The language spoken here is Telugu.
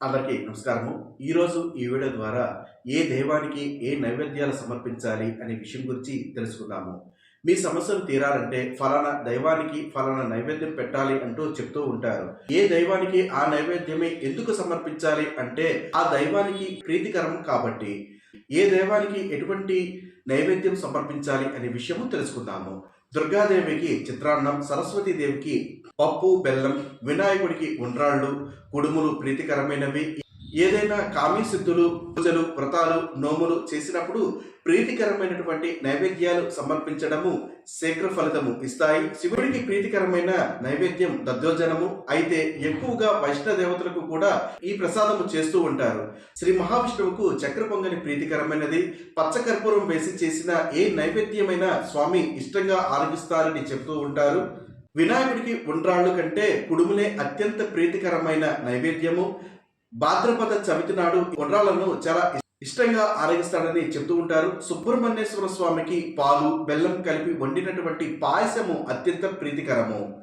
అందరికీ నమస్కారము. ఈరోజు ఈ వీడియో ద్వారా ఏ దైవానికి ఏ నైవేద్యాలు సమర్పించాలి అనే విషయం గురించి తెలుసుకుందాము. మీ సమస్యలు తీరాలంటే ఫలానా దైవానికి ఫలానా నైవేద్యం పెట్టాలి అంటూ చెప్తూ ఉంటారు. ఏ దైవానికి ఆ నైవేద్యమే ఎందుకు సమర్పించాలి అంటే ఆ దైవానికి ప్రీతికరం కాబట్టి. ఏ దైవానికి ఎటువంటి నైవేద్యం సమర్పించాలి అనే విషయము తెలుసుకుందాము. దుర్గాదేవికి చిత్రాన్నం సరస్వతీదేవికి పప్పు బెల్లం వినాయకుడికి ఉండ్రాళ్ళు కుడుములు ప్రీతికరమైనవి. ఏదైనా కామీ సిద్ధులు పూజలు వ్రతాలు నోములు చేసినప్పుడు ప్రీతికరమైనటువంటి నైవేద్యాలు సమర్పించడము శీఘ్ర ఫలితము ఇస్తాయి. శివుడికి ప్రీతికరమైన నైవేద్యం దద్దోజనము. అయితే ఎక్కువగా వైష్ణవ దేవతలకు కూడా ఈ ప్రసాదము చేస్తూ ఉంటారు. శ్రీ మహావిష్ణువుకు చక్ర పొంగని ప్రీతికరమైనది. పచ్చకర్పూరం వేసి చేసిన ఏ నైవేద్యమైనా స్వామి ఇష్టంగా ఆరగిస్తారని చెప్తూ ఉంటారు. వినాయకుడికి ఉండ్రాళ్ళు కంటే కుడుములే అత్యంత ప్రీతికరమైన నైవేద్యము. భాద్రపద చవితి నాడు ఉండ్రాళ్ళను చాలా ఇష్టంగా ఆరగిస్తాడని చెబుతూ ఉంటారు. సుబ్రహ్మణ్యేశ్వర స్వామికి పాలు బెల్లం కలిపి వండినటువంటి పాయసము అత్యంత ప్రీతికరము.